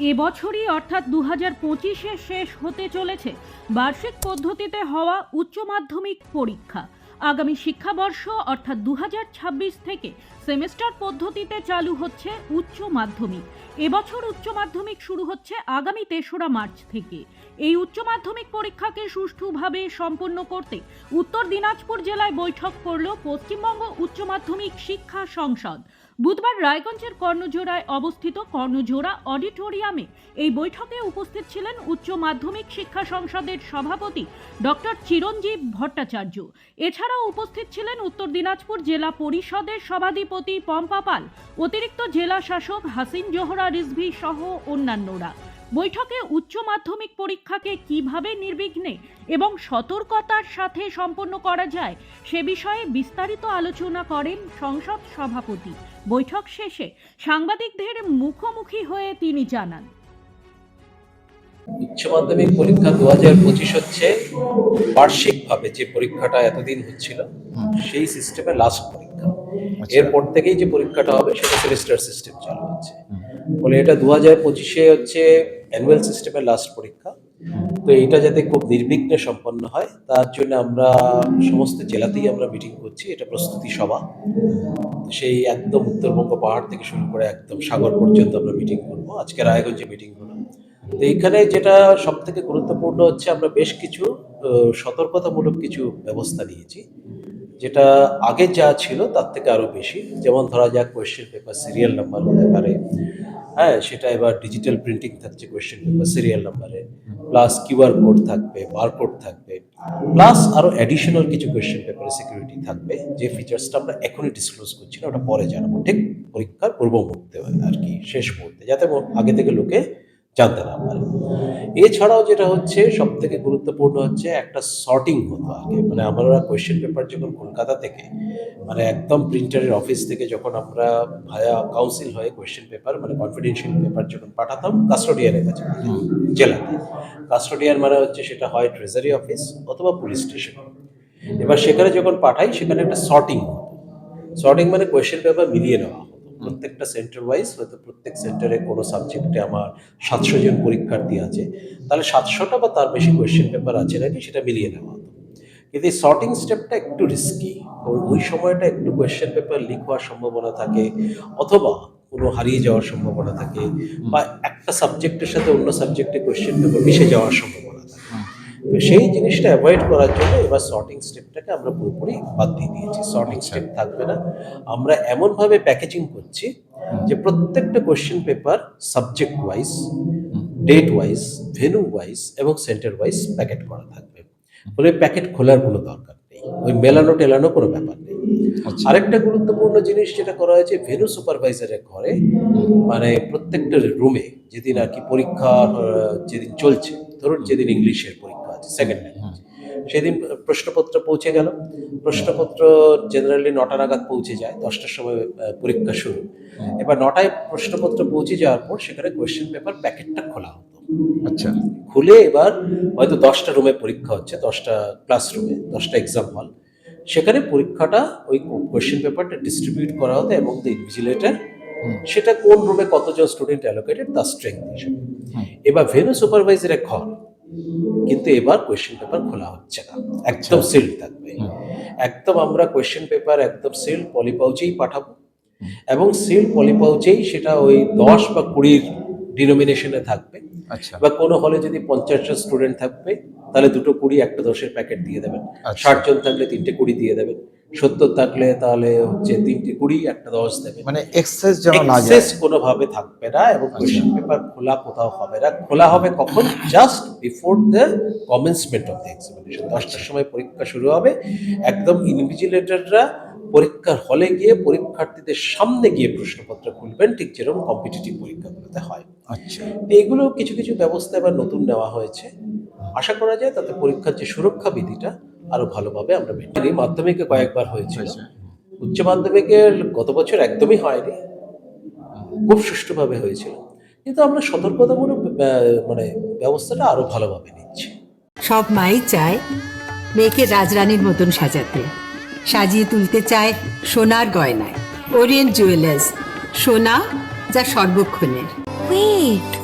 এবছরই অর্থাৎ দু হাজার পঁচিশে শেষ হতে চলেছে বার্ষিক পদ্ধতিতে হওয়া উচ্চ মাধ্যমিক পরীক্ষা। আগামী শিক্ষাবর্ষ অর্থাৎ দু থেকে সেমেস্টার পদ্ধতিতে চালু হচ্ছে উচ্চ মাধ্যমিক। এবছর উচ্চ মাধ্যমিক শুরু হচ্ছে আগামী তেসরা মার্চ থেকে। এই উচ্চ মাধ্যমিক পরীক্ষাকে সুষ্ঠুভাবে সম্পন্ন করতে উত্তর দিনাজপুর জেলায় বৈঠক করল পশ্চিমবঙ্গ উচ্চ মাধ্যমিক শিক্ষা সংসদ। বুধবার রায়গঞ্জের কর্ণজোড়ায় অবস্থিত কর্ণজোড়া অডিটোরিয়ামে এই বৈঠকে উপস্থিত ছিলেন উচ্চ মাধ্যমিক শিক্ষা সংসদের সভাপতি ডক্টর চিরঞ্জীব ভট্টাচার্য। এছাড়াও উপস্থিত ছিলেন উত্তর দিনাজপুর জেলা পরিষদের সভাধিপতি পম্পা পাল, অতিরিক্ত জেলা শাসক হাসিন জোহরা রিজভি সহ অন্যান্যরা। বৈঠকে উচ্চ মাধ্যমিক পরীক্ষাকে কীভাবে নির্বিঘ্নে এবং সতর্কতার সাথে সম্পন্ন করা যায় সে বিষয়ে বিস্তারিত আলোচনা করেন সংসদ সভাপতি। বৈঠক শেষে সাংবাদিকদের মুখোমুখি হয়ে তিনি জানান। উচ্চ মাধ্যমিক পরীক্ষা দু হাজার পঁচিশ হচ্ছে বার্ষিকভাবে যে পরীক্ষাটা এতদিন হচ্ছিল সেই সিস্টেমে লাস্ট পরীক্ষা। এরপর থেকেই যে পরীক্ষাটা হবে সেটা সেমিস্টার সিস্টেম চালু হচ্ছে। ফলে এটা দু হাজার পঁচিশে হচ্ছে অ্যানুয়াল সিস্টেমের লাস্ট পরীক্ষা। তো এইটা যাতে খুব নির্বিঘ্নে সম্পন্ন হয়, তার জন্য আমরা সমস্ত জেলাতেই আমরা মিটিং করছি, এটা প্রস্তুতি সভা। সেই একদম উত্তরবঙ্গ পাহাড় থেকে শুরু করে একদম সাগর পর্যন্ত আমরা মিটিং করব। আজকে রায়গঞ্জে মিটিং হলো। তো এইখানে যেটা সব থেকে গুরুত্বপূর্ণ হচ্ছে, আমরা বেশ কিছু সতর্কতামূলক কিছু ব্যবস্থা নিয়েছি। যেটা আগে যা ছিল, তার থেকে আরও বেশি। যেমন ধরা যাক কোয়েশ্চেন পেপার সিরিয়াল নাম্বার হতে পারে। হ্যাঁ সেটা এবার ডিজিটাল প্রিন্টিং থাকছে কোয়েশ্চেন পেপার সিরিয়াল নাম্বারে প্লাস কিউআর কোড থাকবে বারকোড থাকবে প্লাস আরও অ্যাডিশনাল কিছু কোয়েশ্চেন পেপারে সিকিউরিটি থাকবে, যে ফিচার্সটা আমরা এখনই ডিসক্লোজ করছি না, ওটা পরে জানাব, ঠিক? পরীক্ষার পূর্ব মুহূর্তে আর কি, শেষ মুহূর্তে, যাতে আগে থেকে লোকে জানতে না পারে। এছাড়াও যেটা হচ্ছে সব থেকে গুরুত্বপূর্ণ হচ্ছে একটা সর্টিং হতো আগে। মানে আমরা কোয়েশ্চেন পেপার যখন কলকাতা থেকে মানে একদম প্রিন্টারের অফিস থেকে যখন আমরা ভায়া কাউন্সিল হয়ে কোয়েশ্চেন পেপার মানে কনফিডেন্সিয়াল পেপার যখন পাঠাতাম কাস্টোডিয়ানের কাছে জেলাতে। কাস্টোডিয়ান মানে হচ্ছে সেটা হয় ট্রেজারি অফিস অথবা পুলিশ স্টেশন এবার সেখানে যখন পাঠাই সেখানে একটা সর্টিং হতো। সর্টিং মানে কোয়েশ্চেন পেপার মিলিয়ে নেওয়া প্রত্যেকটা সেন্টার ওয়াইজ হয়তো প্রত্যেক সেন্টারে কোনো সাবজেক্টে আমার সাতশো জন পরীক্ষার্থী আছে। তাহলে সাতশোটা বা তার বেশি কোয়েশ্চেন পেপার আছে নাকি সেটা মিলিয়ে নেওয়া হতো। কিন্তু এই সর্টিং স্টেপটা একটু রিস্কি ওই সময়টা একটু কোয়েশ্চেন পেপার লিক হওয়ার সম্ভাবনা থাকে, অথবা কোনো হারিয়ে যাওয়ার সম্ভাবনা থাকে, বা একটা সাবজেক্টের সাথে অন্য সাবজেক্টে কোয়েশ্চেন পেপার মিশে যাওয়ার সম্ভাবনা তো সেই জিনিসটা অ্যাভয়েড করার জন্য এবার সর্টিং স্টেপটাকে আমরা পুরোপুরি বাদ দিয়ে দিয়েছি। সর্টিং স্টেপ থাকবে না। আমরা এমনভাবে প্যাকেজিং করছি যে প্রত্যেকটা question paper subject wise date wise venue wise এবং সেন্টার ওয়াইজ প্যাকেট করা থাকবে। ফলে প্যাকেট খোলার কোনো দরকার নেই। ওই মেলানো টেলানো কোনো ব্যাপার নেই। আরেকটা গুরুত্বপূর্ণ জিনিস যেটা করা হয়েছে ভেনু সুপারভাইজারের ঘরে মানে প্রত্যেকটা রুমে যেদিন আর কি পরীক্ষা যেদিন চলছে ধরুন যেদিন ইংলিশের পরীক্ষা। সেকেন্ড সেদিন প্রশ্নপত্র পৌঁছে গেল। প্রশ্নপত্র জেনারেলি নটা নাগাদ পৌঁছে যায় দশটার সময় পরীক্ষা শুরু। এবার নটায় প্রশ্নপত্র পৌঁছে যাওয়ার পর সেখানে কোয়েশ্চেন পেপার প্যাকেটটা খোলা হতো। আচ্ছা। খুলে এবার হয়তো দশটা রুমে পরীক্ষা হচ্ছে দশটা ক্লাসরুমে দশটা এক্সাম হল সেখানে পরীক্ষাটা ওই কোয়েশ্চেন পেপারটা ডিস্ট্রিবিউট করা হতো এবং দ্য ইনভিজিলেটার সেটা কোন রুমে কতজন স্টুডেন্ট অ্যালোকেটেড তার স্ট্রেংথ হিসেবে। এবার ভেনু সুপারভাইজারের ঘর কিন্তু এবার কোয়েশ্চেন পেপার খোলা হচ্ছে না। একদম সিল থাকবে। একদম আমরা কোয়েশ্চেন পেপার একদম সিল পলিপাউচেই পাঠাবো। এবং সিল পলিপাউচেই সেটা ওই দশ বা কুড়ির ডিনোমিনেশনে থাকবে। আচ্ছা। বা কোনো হলে যদি পঞ্চাশ জন স্টুডেন্ট থাকবে তাহলে দুটো কুড়ি একটা দশের প্যাকেট দিয়ে দেবেন। আচ্ছা। ষাট জন থাকলে তিনটে কুড়ি দিয়ে দেবেন। সত্তর থাকলে তাহলে হচ্ছে তিনটে কুড়ি একটা দশ দেবেন মানে এক্সেস যেন না এক্সেস কোনোভাবে থাকবে না এবং আচ্ছা। কোয়েশ্চেন পেপার খোলা কোথাও হবে না। খোলা হবে কখন? Just before the commencement of the examination দশটার সময় পরীক্ষা শুরু হবে। একদম ইনভিজিলেটররা পরীক্ষার হলে গিয়ে পরীক্ষার্থীদের সামনে গিয়ে প্রশ্নপত্র খুলবেন। ঠিক যেরকম কম্পিটিটিভ পরীক্ষাগুলোতে হয়। আচ্ছা। এগুলো কিছু কিছু ব্যবস্থা এবার নতুন নেওয়া হয়েছে। আশা করা যায় তাতে পরীক্ষার যে সুরক্ষা বিধিটা আরও ভালোভাবে আমরা মেনে মাধ্যমিকে কয়েকবার হয়েছিল। আচ্ছা। উচ্চ মাধ্যমিকের গত বছর একদমই হয়নি। খুব সুষ্ঠুভাবে হয়েছিল। কিন্তু আমরা সতর্কতামূলক মানে ব্যবস্থাটা আরও ভালোভাবে নিচ্ছি। সব মাই চায় মেয়েকে রাজরানীর মতন সাজাতে। সাজিয়ে তুলতে চায় সোনার গয়নায়। ওরিয়েন্ট জুয়েলার্স সোনা যা সর্বক্ষণের। Wait,